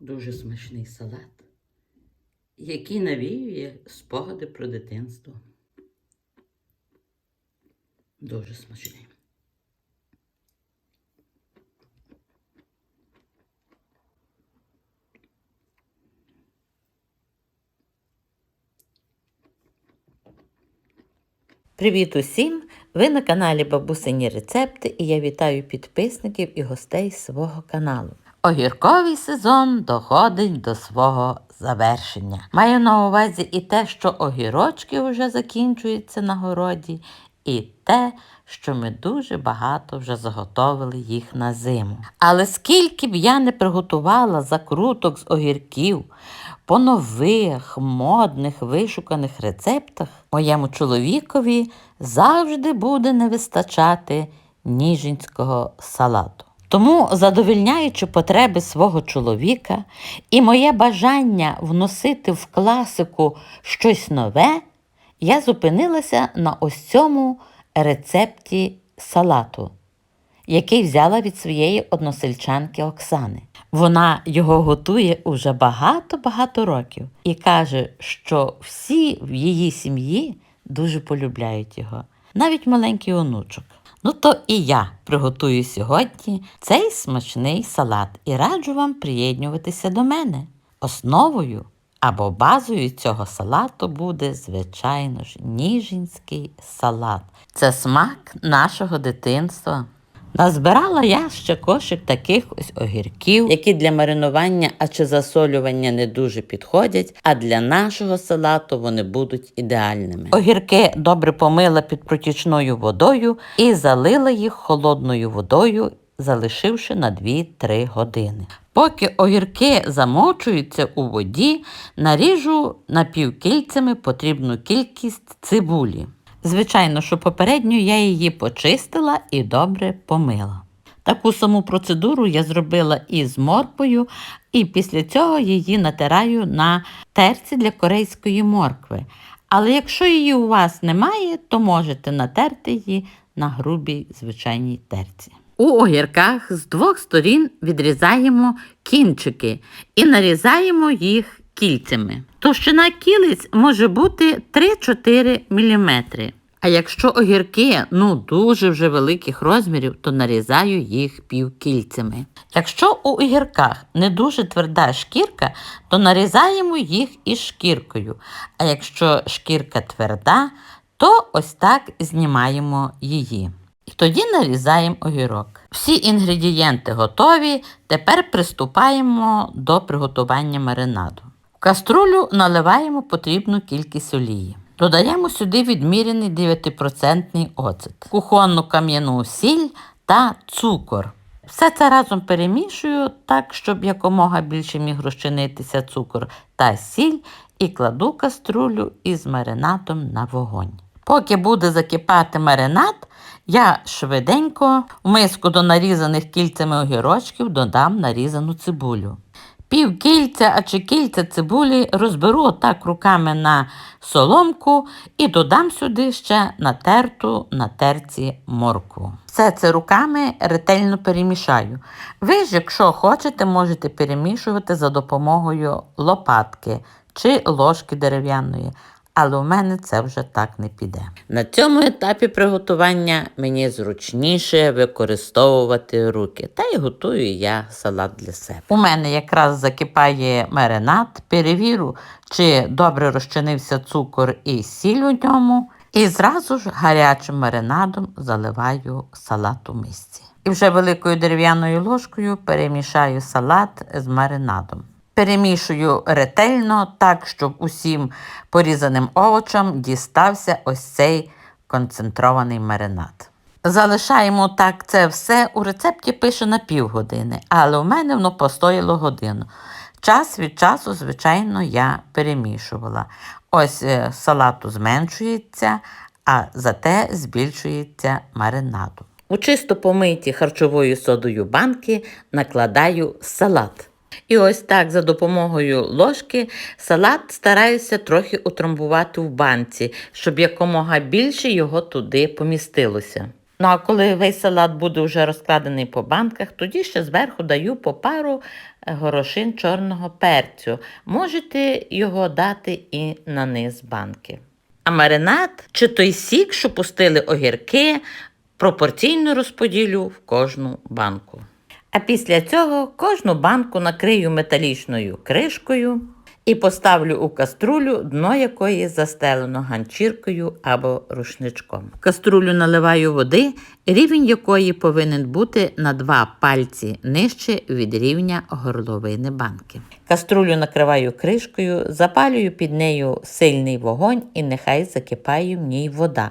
Дуже смачний салат, який навіює спогади про дитинство. Дуже смачний. Привіт усім! Ви на каналі Бабусині Рецепти і я вітаю підписників і гостей свого каналу. Огірковий сезон доходить до свого завершення. Маю на увазі і те, що огірочки вже закінчуються на городі, і те, що ми дуже багато вже заготовили їх на зиму. Але скільки б я не приготувала закруток з огірків, по нових, модних, вишуканих рецептах моєму чоловікові завжди буде не вистачати ніжинського салату. Тому, задовільняючи потреби свого чоловіка і моє бажання вносити в класику щось нове, я зупинилася на ось цьому рецепті салату, який взяла від своєї односельчанки Оксани. Вона його готує уже багато-багато років і каже, що всі в її сім'ї дуже полюбляють його, навіть маленький онучок. Ну то і я приготую сьогодні цей смачний салат і раджу вам приєднуватися до мене. Основою або базою цього салату буде, звичайно ж, ніжинський салат. Це смак нашого дитинства. Назбирала я ще кошик таких ось огірків, які для маринування а чи засолювання не дуже підходять, а для нашого салату вони будуть ідеальними. Огірки добре помила під протічною водою і залила їх холодною водою, залишивши на 2-3 години. Поки огірки замочуються у воді, наріжу напівкільцями потрібну кількість цибулі. Звичайно, що попередньо я її почистила і добре помила. Таку саму процедуру я зробила і з морквою, і після цього її натираю на терці для корейської моркви. Але якщо її у вас немає, то можете натерти її на грубій звичайній терці. У огірках з двох сторін відрізаємо кінчики і нарізаємо їх кільцями. Товщина кілиць може бути 3-4 мм. А якщо огірки ну дуже вже великих розмірів, то нарізаю їх півкільцями. Якщо у огірках не дуже тверда шкірка, то нарізаємо їх із шкіркою. А якщо шкірка тверда, то ось так знімаємо її. І тоді нарізаємо огірок. Всі інгредієнти готові. Тепер приступаємо до приготування маринаду. Каструлю наливаємо потрібну кількість олії. Додаємо сюди відмірений 9% оцет, кухонну кам'яну сіль та цукор. Все це разом перемішую так, щоб якомога більше міг розчинитися цукор та сіль, і кладу каструлю із маринадом на вогонь. Поки буде закипати маринад, я швиденько в миску до нарізаних кільцями огірочків додам нарізану цибулю. Пів кільця, а чи кільця цибулі розберу отак руками на соломку і додам сюди ще натерту на терці моркву. Все це руками ретельно перемішаю. Ви ж, якщо хочете, можете перемішувати за допомогою лопатки чи ложки дерев'яної. Але у мене це вже так не піде. На цьому етапі приготування мені зручніше використовувати руки. Та й готую я салат для себе. У мене якраз закипає маринад, перевірю, чи добре розчинився цукор і сіль у ньому. І зразу ж гарячим маринадом заливаю салат у мисці. І вже великою дерев'яною ложкою перемішаю салат з маринадом. Перемішую ретельно так, щоб усім порізаним овочам дістався ось цей концентрований маринад. Залишаємо так це все. У рецепті пише на півгодини, але у мене воно постояло годину. Час від часу, звичайно, я перемішувала. Ось е, салату зменшується, а зате збільшується маринаду. У чисто помиті харчовою содою банки накладаю салат. І ось так за допомогою ложки салат стараюся трохи утрамбувати в банці, щоб якомога більше його туди помістилося. Ну а коли весь салат буде вже розкладений по банках, тоді ще зверху даю по пару горошин чорного перцю. Можете його дати і на низ банки. А маринад чи той сік, що пустили огірки, пропорційно розподілю в кожну банку. А після цього кожну банку накрию металічною кришкою і поставлю у каструлю, дно якої застелено ганчіркою або рушничком. В каструлю наливаю води, рівень якої повинен бути на два пальці нижче від рівня горловини банки. Каструлю накриваю кришкою, запалюю під нею сильний вогонь і нехай закипає в ній вода.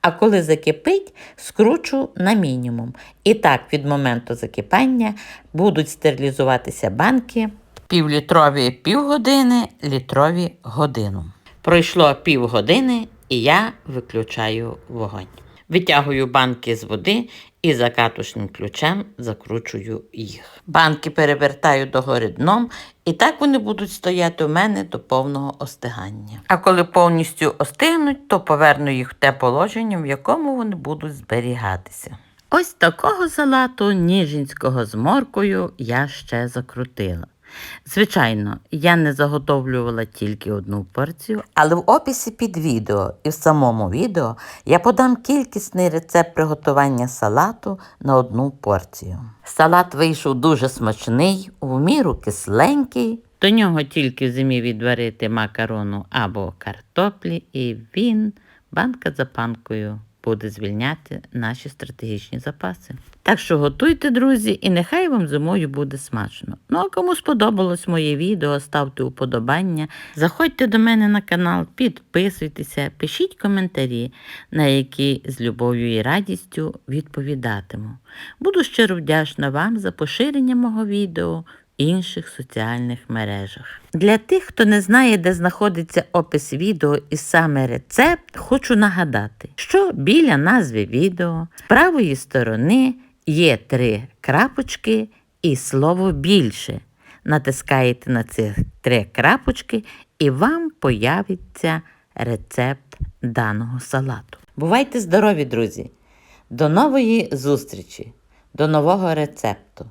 А коли закипить, скручу на мінімум. І так від моменту закипання будуть стерилізуватися банки півлітрові півгодини, літрові годину. Пройшло півгодини, і я виключаю вогонь. Витягую банки з води і закатушним ключем закручую їх. Банки перевертаю догори дном, і так вони будуть стояти у мене до повного остигання. А коли повністю остигнуть, то поверну їх в те положення, в якому вони будуть зберігатися. Ось такого салату ніжинського з моркою я ще закрутила. Звичайно, я не заготовлювала тільки одну порцію, але в описі під відео і в самому відео я подам кількісний рецепт приготування салату на одну порцію. Салат вийшов дуже смачний, в міру кисленький. До нього тільки в відварити макарону або картоплі, і він, банка за банкою, буде звільняти наші стратегічні запаси. Так що готуйте, друзі, і нехай вам зимою буде смачно. Ну а кому сподобалось моє відео, ставте уподобання, заходьте до мене на канал, підписуйтеся, пишіть коментарі, на які з любов'ю і радістю відповідатиму. Буду щиро вдячна вам за поширення мого відео інших соціальних мережах. Для тих, хто не знає, де знаходиться опис відео і саме рецепт, хочу нагадати, що біля назви відео з правої сторони є три крапочки і слово більше. Натискаєте на ці три крапочки, і вам появиться рецепт даного салату. Бувайте здорові, друзі! До нової зустрічі, до нового рецепту.